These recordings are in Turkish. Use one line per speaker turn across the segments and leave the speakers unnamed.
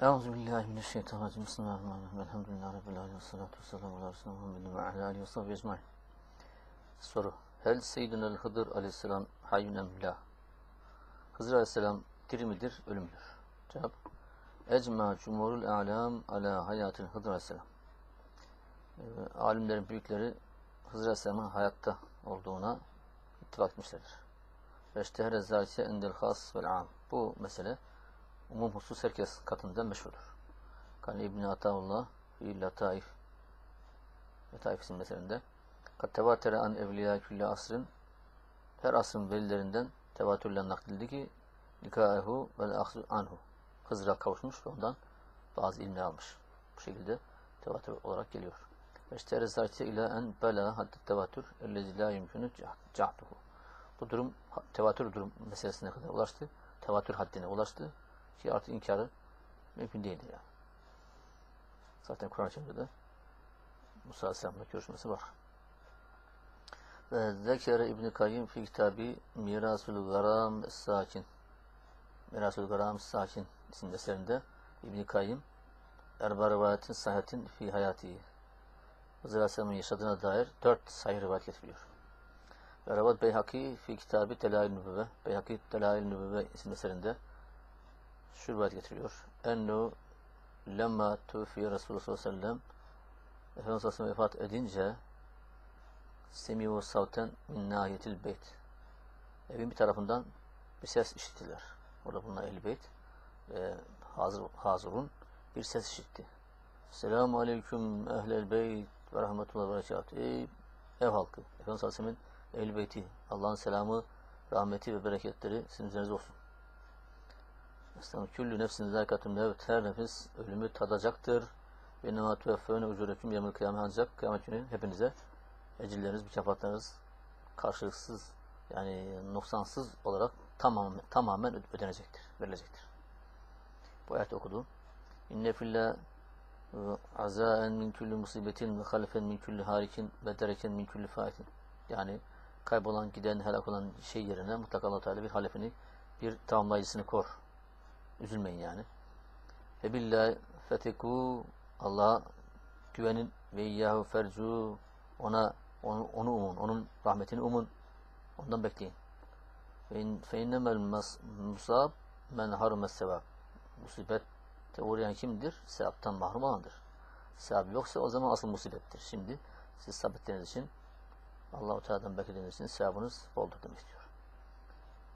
Euzu billahi mineşşeytanirracim. Bismillahirrahmanirrahim. Elhamdülillahi rabbil alamin. Salatu vesselamu ala resulina Muhammedin ve ala alihi ve sahbihi ecmaîn. Soru: Hel Seyyidunel Hıdır aleyhisselam hayyun em la? Hızır aleyhisselam diri midir, ölü müdür? Cevap: Ecma cumhurul alam ala hayatil Hıdır aleyhisselam. Ee, alimlerin büyükleri Hızır aleyhisselamın hayatta olduğuna ittifak etmişlerdir. Ve iştehere zâlike endel has vel am. Bu mesele umum husus herkes katında meşhurdur. Kan İbn-i Ataullah fi Lataif Lataif isimli eserinde Kat tevatere an evliya külli asrın her asrın velilerinden tevatürle nakledildi ki nikahu vel ahzu anhu Hızır'a kavuşmuş ve ondan bazı ilmi almış. Bu şekilde tevatür olarak geliyor. Ve işte rezalite ila en bela haddi tevatür ellezi la yumkünü cahduhu. Bu durum tevatür durum meselesine kadar ulaştı. Tevatür haddine ulaştı ki artık inkarı mümkün değildi yani. Zaten Kur'an-ı Kerim'de Musa Aleyhisselam'la görüşmesi var. Zekere İbn-i Kayyim fi kitabı Mirasul Garam Sakin Mirasul Garam Sakin isimli eserinde İbn-i Kayyim Erba rivayetin sahihatin fi hayati Hızır Aleyhisselam'ın yaşadığına dair dört sahih rivayet getiriyor. Ve Revat Beyhaki fi kitabı Delail Nübüvve Beyhaki Delail Nübüvve isimli eserinde şu rivayet getiriyor. Ennu lemma tufiye Resulullah sallallahu aleyhi ve sellem Efendimiz sallallahu vefat edince semiyu savten min nahiyetil beyt evin bir tarafından bir ses işittiler. Orada bulunan ehl beyt ve hazır, hazırun bir ses işitti. Selamu aleyküm ehlel beyt ve rahmetullah ve berekatuhu. Ey ev halkı. Efendimiz sallallahu ehl beyti. Allah'ın selamı, rahmeti ve bereketleri sizin üzerinize olsun. Estağfurullah. Küllü nefsin zâkatun mevt. Her nefis ölümü tadacaktır. Ve nemâ tüveffâne ucurekum yemil kıyamet ancak kıyamet günü hepinize ecilleriniz, mükafatlarınız karşılıksız yani noksansız olarak tamamen, tamamen ödenecektir, verilecektir. Bu ayet okudu. İnne filla azaen min kulli musibetin ve halefen min kulli harikin ve dereken min kulli faitin. Yani kaybolan, giden, helak olan şey yerine mutlaka Allah Teala bir halefini, bir tamamlayıcısını kor. Üzülmeyin yani. Ve billahi feteku Allah'a güvenin ve iyyahu fercu ona onu, onu umun, onun rahmetini umun. Ondan bekleyin. Fe innemel musab men harumes sevap. Musibette uğrayan kimdir? Sevaptan mahrum olandır. Sevap yoksa o zaman asıl musibettir. Şimdi siz sabitleriniz için Allah-u Teala'dan beklediğiniz için sevabınız boldur demek istiyor.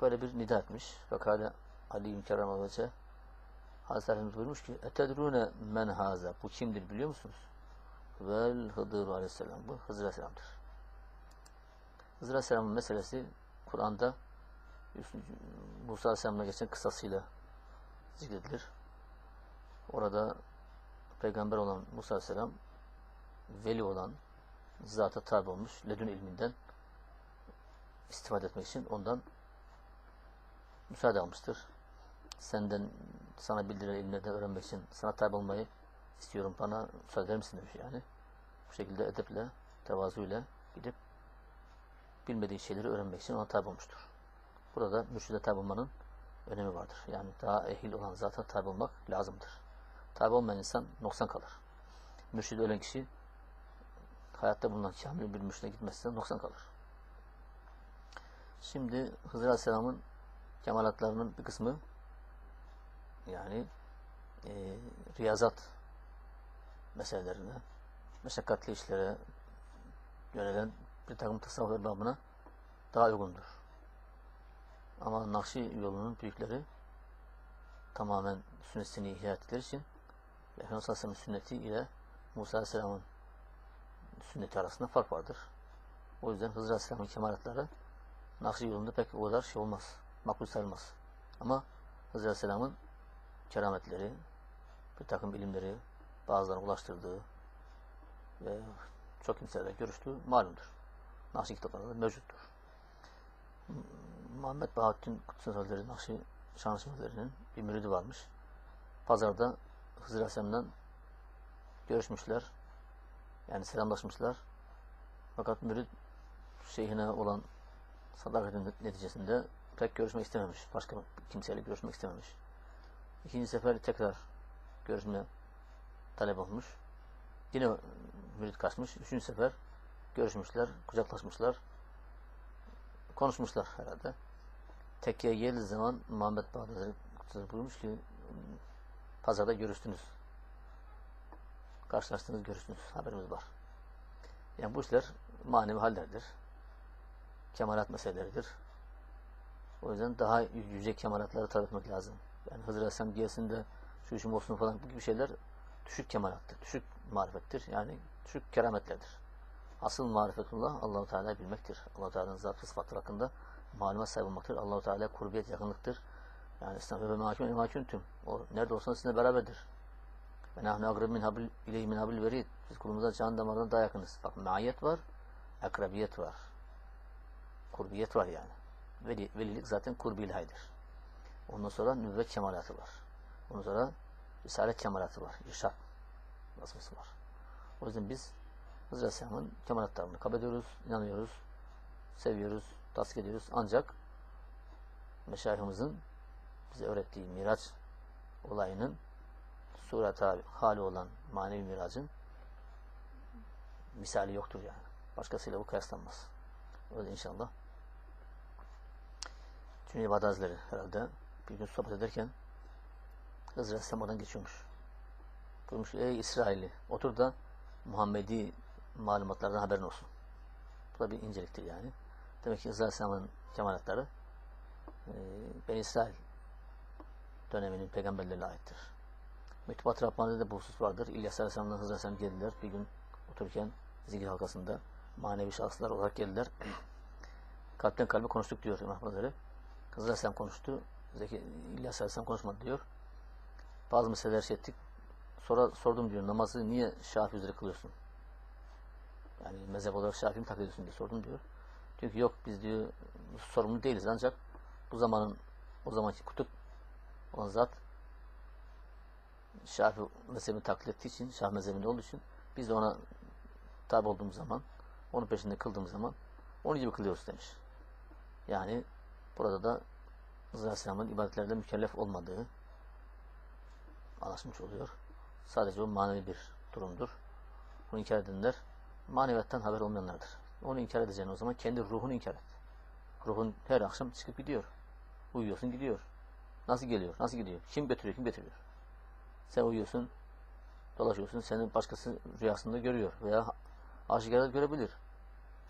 Böyle bir nida etmiş. Fakale Ali bin Kerem Vece Hazreti Efendimiz buyurmuş ki Etedrune men haza Bu kimdir biliyor musunuz? Vel Hıdır Aleyhisselam Bu Hızır Aleyhisselam'dır. Hızır Aleyhisselam'ın meselesi Kur'an'da Musa Aleyhisselam'la geçen kısasıyla zikredilir. Orada peygamber olan Musa Aleyhisselam veli olan zata tabi olmuş ledün ilminden istifade etmek için ondan müsaade almıştır. Senden sana bildirilen ilimlerden öğrenmek için sana tabi olmayı istiyorum. Bana müsaade eder misin demiş yani. Bu şekilde edeple, tevazuyla gidip bilmediği şeyleri öğrenmek için ona tabi olmuştur. Burada mürşide tabi olmanın önemi vardır. Yani daha ehil olan zata tabi olmak lazımdır. Tabi olmayan insan noksan kalır. Mürşide ölen kişi hayatta bulunan kamil bir mürşide gitmezse noksan kalır. Şimdi Hızır Aleyhisselam'ın kemalatlarının bir kısmı yani e, riyazat meselelerine, meşakkatli işlere yönelen bir takım tasavvuf erbabına daha uygundur. Ama Nakşi yolunun büyükleri tamamen sünnetini ihya ettikleri için Efendimiz Aleyhisselam'ın sünneti ile Musa Aleyhisselam'ın sünneti arasında fark vardır. O yüzden Hızır Aleyhisselam'ın kemalatları Nakşi yolunda pek o kadar şey olmaz. Makbul sayılmaz. Ama Hızır Aleyhisselam'ın kerametleri, bir takım ilimleri bazılarına ulaştırdığı ve çok kimselerle görüştüğü malumdur. Nakşi kitaplarında mevcuttur. Muhammed Bahattin Kutsun Hazretleri Nakşi Şanışmalarının bir müridi varmış. Pazarda Hızır Aleyhisselam'dan görüşmüşler. Yani selamlaşmışlar. Fakat mürid şeyhine olan sadakatin neticesinde pek görüşmek istememiş. Başka kimseyle görüşmek istememiş. İkinci sefer tekrar görüşme talep olmuş. Yine mürit kaçmış. Üçüncü sefer görüşmüşler, kucaklaşmışlar. Konuşmuşlar herhalde. Tekkiye geldiği zaman Muhammed Bağdadi buyurmuş ki pazarda görüştünüz. Karşılaştınız, görüştünüz. Haberimiz var. Yani bu işler manevi hallerdir. Kemalat meseleleridir. O yüzden daha yüce kemalatları talep etmek lazım. Yani Hızır Aleyhisselam gelsin de şu işim olsun falan gibi şeyler düşük kemalattır. Düşük marifettir. Yani düşük kerametlerdir. Asıl marifetullah Allahu Teala bilmektir. Allahu Teala'nın zat ve sıfatları hakkında malumat sahibi olmaktır. Allahu Teala kurbiyet yakınlıktır. Yani İslam ve mahkum mahkumtum. O nerede olsanız sizinle beraberdir. Ve nahnu akrab min habil ileyhi min habil verid. Biz kulumuza can damarından daha yakınız. Bak maiyet var, akrabiyet var. Kurbiyet var yani. Veli, velilik zaten kurbilhaydır. Ondan sonra nüvvet kemalatı var. Ondan sonra risalet kemalatı var. İrşad vasfısı var. O yüzden biz Hızır Aleyhisselam'ın kemalatlarını kabul ediyoruz, inanıyoruz, seviyoruz, tasdik ediyoruz. Ancak meşayihimizin bize öğrettiği miraç olayının surata hali olan manevi miracın misali yoktur yani. Başkasıyla bu kıyaslanmaz. Öyle inşallah. Çünkü Hazretleri herhalde bir gün sohbet ederken Hızır Aleyhisselam geçiyormuş. Buyurmuş ey İsrailli otur da Muhammedi malumatlardan haberin olsun. Bu da bir inceliktir yani. Demek ki Hızır Aleyhisselam'ın kemalatları e, Ben İsrail döneminin peygamberlerine aittir. Mektubat Rabbani'de de bu husus vardır. İlyas Aleyhisselam'la Hızır Aleyhisselam geldiler. Bir gün otururken zikir halkasında manevi şahıslar olarak geldiler. Kalpten kalbe konuştuk diyor İmam Hazretleri. Hızır Aleyhisselam konuştu. Zeki, İlyas Aleyhisselam konuşmadı diyor. Bazı meseleler şey ettik. Sonra sordum diyor namazı niye Şafii üzere kılıyorsun? Yani mezhep olarak Şafii mi taklit ediyorsun diye sordum diyor. Diyor ki yok biz diyor sorumlu değiliz ancak bu zamanın o zamanki kutup olan zat Şafii mezhebini taklit ettiği için, Şafii mezhebinde olduğu için biz de ona tabi olduğumuz zaman, onun peşinde kıldığımız zaman onu gibi kılıyoruz demiş. Yani burada da Aleyhisselam'ın ibadetlerinde mükellef olmadığı anlaşılmış oluyor. Sadece o manevi bir durumdur. Bunu inkar edenler maneviyattan haber olmayanlardır. Onu inkar edeceğini o zaman kendi ruhunu inkar et. Ruhun her akşam çıkıp gidiyor. Uyuyorsun gidiyor. Nasıl geliyor? Nasıl gidiyor? Kim götürüyor? Kim getiriyor? Sen uyuyorsun, dolaşıyorsun. Seni başkası rüyasında görüyor veya aşikar görebilir.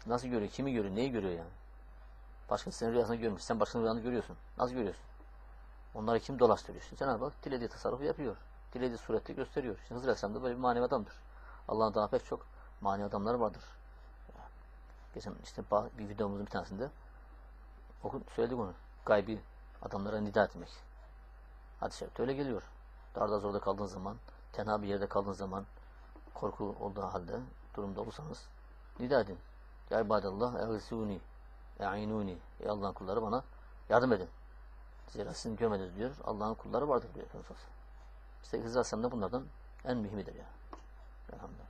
Nasıl görüyor? Kimi görüyor? Neyi görüyor yani? Başkası senin rüyasında görmüş. Sen başkasının rüyasında görüyorsun. Nasıl görüyorsun? Onları kim dolaştırıyor? Şimdi Cenab-ı Hak dilediği tasarrufu yapıyor. Dilediği surette gösteriyor. Şimdi Hızır Aleyhisselam da böyle bir manevi adamdır. Allah'ın daha pek çok manevi adamlar vardır. Geçen işte bir videomuzun bir tanesinde okun, söyledik onu. Gaybi adamlara nida etmek. Hadis-i şerifte öyle geliyor. Darda zorda kaldığın zaman, tenha bir yerde kaldığın zaman, korku olduğu halde, durumda olursanız nida edin. Ya ibadallah, eğsuni, e'inuni. Ey Allah'ın kulları bana yardım edin. Zira sizin görmediniz diyor. Allah'ın kulları vardır diyor. İşte Hızır Aleyhisselam da bunlardan en mühimidir yani. Elhamdülillah.